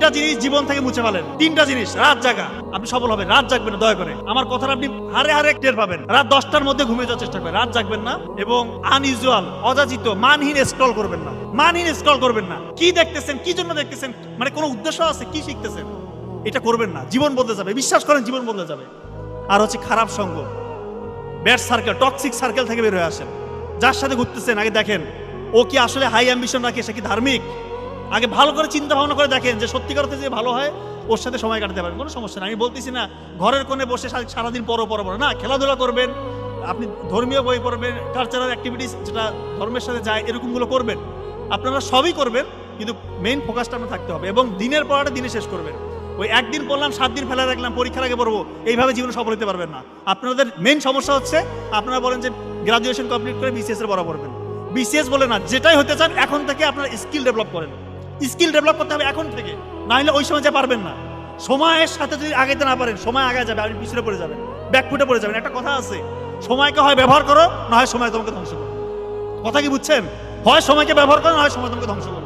তিনটা জিনিস জীবন থেকে মুছে ফেলেন। তিনটা জিনিস, রাত জাগা। আপনি সফল হবেন, রাত জাগবেন, দয়া করে। আমার কথাটা আপনি হারে হারে টের পাবেন। রাত দশটার মধ্যে ঘুমিয়ে যাওয়ার চেষ্টা করেন রাত জাগবেন না এবং আনইউজুয়াল অযাচিত, মানহীন স্ক্রল করবেন না। মানহীন স্ক্রল করবেন না। কি দেখতেছেন, কি জন্য দেখতেছেন? মানে কোনো উদ্দেশ্য আছে? কি শিখতেছেন? এটা করবেন না। জীবন বদলে যাবে। বিশ্বাস করেন, জীবন বদলে যাবে। আর হচ্ছে খারাপ সঙ্গ। ব্যাড সার্কেল টক্সিক সার্কেল থেকে বের হয়ে আসেন। যার সাথে ঘুরতেছেন, আগে দেখেন, ও কি আসলে হাই অ্যাম্বিশন রাখে, সে কি ধার্মিক? আগে ভালো করে চিন্তা ভাবনা করে দেখেন যে সত্যিকার অর্থে যে ভালো হয়, ওর সাথে সময় কাটাতে পারেন কোনো সমস্যা নেই। আমি বলতেছি না, ঘরের কোণে বসে সারাদিন পরো পরো না, খেলাধুলা করবেন, আপনি ধর্মীয় বই পড়বেন কালচারাল অ্যাক্টিভিটিস যেটা ধর্মের সাথে যায়, এরকমগুলো করবেন। আপনারা সবই করবেন, কিন্তু মেইন ফোকাসটা আপনার থাকতে হবে এবং দিনের পড়াটা দিনে শেষ করবেন। ওই একদিন পড়লাম, সাত দিন ফেলে রাখলাম, পরীক্ষার আগে পড়ব, এইভাবে জীবনে সফল হতে পারবেন না। আপনাদের মেইন সমস্যা হচ্ছে, আপনারা বলেন যে গ্রাজুয়েশন কমপ্লিট করে বিসিএস এর বড় পড়বেন। বিসিএস বলে না, যেটাই হতে চান, এখন থেকে আপনার স্কিল ডেভেলপ করেন। স্কিল ডেভেলপ করতে হবে এখন থেকে। নাহলে ওই সময় যে পারবেন না। সময়ের সাথে যদি আগাইতে না পারেন, সময় আগে যাবে, আপনি পিছনে পড়ে যাবেন ব্যাকফুটে পড়ে যাবেন। একটা কথা আছে, সময়কে হয় ব্যবহার করো, না হয় সময় তোমাকে ধ্বংস করো। কথা কি বুঝছেন? হয় সময়কে ব্যবহার করো, না হয় সময় তোমাকে ধ্বংস করো।